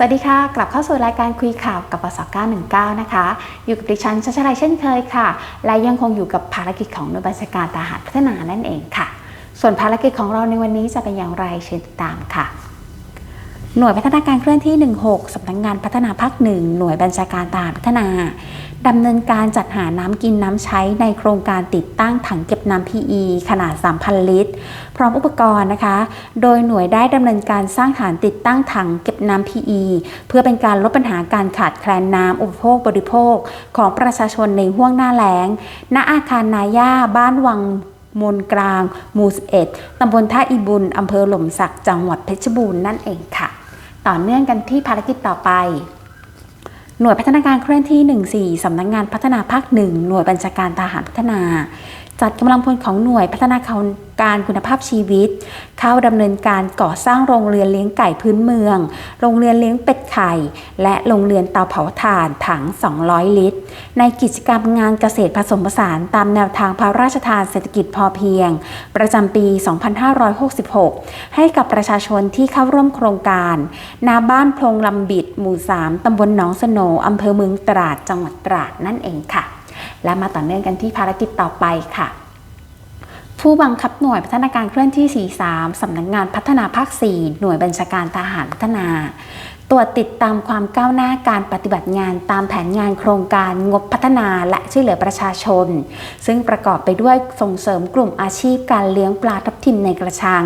สวัสดีค่ะ กลับเข้าสู่รายการคุยข่าวกับปส919 นะคะ อยู่กับดิฉันชัชรัยเช่นเคยค่ะ และยังคงอยู่กับภารกิจของหน่วยบัญชาการทหารพัฒนานั่นเองค่ะ ส่วนภารกิจของเราในวันนี้จะเป็นอย่างไรเชิญติดตามค่ะ หน่วยพัฒนาการเคลื่อนที่ 16สำนักงงานพัฒนาภาคหนึ่งหน่วยบัญชาการทหารพัฒนา ดำเนินการจัดหาน้ำกินน้ำใช้ในโครงการติดตั้งถังเก็บน้ำ PE ขนาด 3,000 ลิตร พร้อมอุปกรณ์นะคะ โดยหน่วยได้ดำเนินการสร้างฐานติดตั้งถังเก็บน้ำ PE เพื่อเป็นการลดปัญหาการขาดแคลนน้ำอุปโภคบริโภค ของประชาชนในห่วงหน้าแล้ง ณ อาคารนาย่าบ้านวังมนกลาง หมู่ 11 ตำบลท่าอีบุญอำเภอหล่มสัก จังหวัดเพชรบูรณ์นั่นเองค่ะ ต่อเนื่องกันที่ภารกิจต่อไป หน่วยพัฒนาการเคลื่อนที่ 14 สำนักงงานพัฒนาภาคหนึ่งหน่วยบัญชาการทหารพัฒนา จัดกำลังพลของหน่วยพัฒนาการคุณภาพชีวิต เข้าดำเนินการก่อสร้างโรงเรือนเลี้ยงไก่พื้นเมือง โรงเรือนเลี้ยงเป็ดไข่ และโรงเรือนเตาเผาถ่านถัง 200 ลิตร ในกิจกรรมงานเกษตรผสมผสานตามแนวทางพระราชทานเศรษฐกิจพอเพียง ประจำปี 2566 ให้กับประชาชนที่เข้าร่วมโครงการ นาบ้านพลงลำบิด หมู่ 3 ตำบลหนองสโนอำเภอเมืองตราด จังหวัดตราดนั่นเองค่ะ และมาต่อเนื่องกันที่ภารกิจต่อไปค่ะ ผู้บังคับหน่วยพัฒนาการเคลื่อนที่ 43 สำนักงงานพัฒนาภาค 4 หน่วยบัญชาการทหารพัฒนา ตรวจติดตามความก้าวหน้าการปฏิบัติงานตามแผนงานโครงการงบพัฒนาและช่วยเหลือประชาชน ซึ่งประกอบไปด้วยส่งเสริมกลุ่มอาชีพการเลี้ยงปลาทับทิมในกระชัง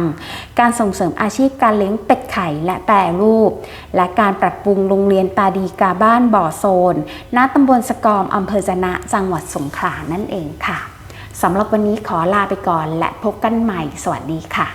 การส่งเสริมอาชีพการเลี้ยงเป็ดไข่และแปรรูป และการปรับปรุงโรงเรียนตาดีกาบ้านบ่อโซนณตำบลสกอมอำเภอจนะจังหวัดสงขลานั่นเองค่ะสำหรับวันนี้ขอลาไปก่อนและพบกันใหม่ สวัสดีค่ะ